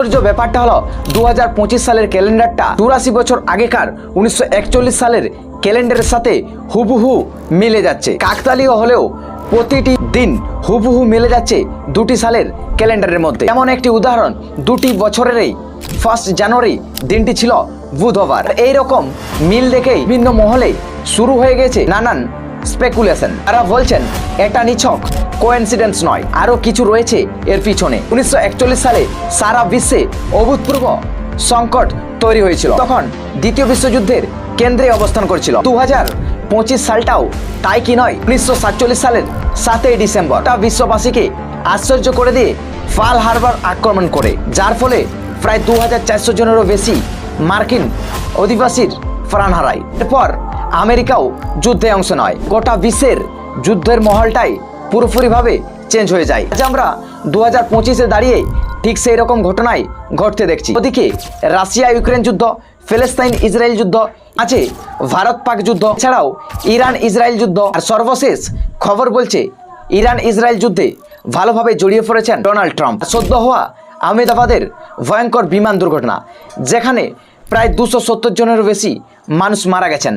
ব্যাপারটা হলো দু হাজার পঁচিশ সালের ক্যালেন্ডারটা চুরাশি বছর আগেকার, উনিশশো একচল্লিশ সালের ক্যালেন্ডারের সাথে হুবহু মিলে যাচ্ছে। কাকতালীয় হলেও প্রতিটি দিন হুবহু মিলে যাচ্ছে দুটি সালের ক্যালেন্ডারের মধ্যে। এমন একটি উদাহরণ, দুটি বছরেরই ফার্স্ট জানুয়ারি দিনটি ছিল বুধবার। এইরকম মিল দেখেই বিভিন্ন মহলে শুরু হয়ে গেছে নানান স্পেকুলেশন। তারা বলছেন, এটা নিছক কোয়েন্সিডেন্স নয় আরও কিছু রয়েছে এর পিছনে। উনিশশো একচল্লিশ সালে সারা বিশ্বে অভূতপূর্ব সংকট তৈরি হয়েছিল। তখন দ্বিতীয় বিশ্বযুদ্ধের কেন্দ্রে অবস্থান করছিল। দু হাজার পঁচিশ সালটাও তাই কি নয়, উনিশশো সাতচল্লিশ সালের সাতই ডিসেম্বর। তা বিশ্ববাসীকে আশ্চর্য করে দিয়ে ফাল হারবার আক্রমণ করে, যার ফলে প্রায় দু হাজার চারশো জনেরও বেশি মার্কিন অধিবাসীর প্রাণ হারায়। এরপর আমেরিকাও যুদ্ধে অংশ নয়। গোটা বিশ্বের যুদ্ধের মহলটাই পুরোপুরিভাবে চেঞ্জ হয়ে যায়। আজ আমরা দু হাজার পঁচিশে দাঁড়িয়ে ঠিক সেই রকম ঘটনাই ঘটতে দেখছি। ওদিকে রাশিয়া ইউক্রেন যুদ্ধ ফিলিস্তাইন ইসরায়েল যুদ্ধ, আছে ভারত পাক যুদ্ধ, এছাড়াও ইরান ইসরায়েল যুদ্ধ। আর সর্বশেষ খবর বলছে, ইরান ইসরায়েল যুদ্ধে ভালোভাবে জড়িয়ে পড়েছেন ডোনাল্ড ট্রাম্প। সদ্য হওয়া আহমেদাবাদের ভয়ঙ্কর বিমান দুর্ঘটনা, যেখানে প্রায় দুশো সত্তর জনেরও বেশি মানুষ মারা গেছেন।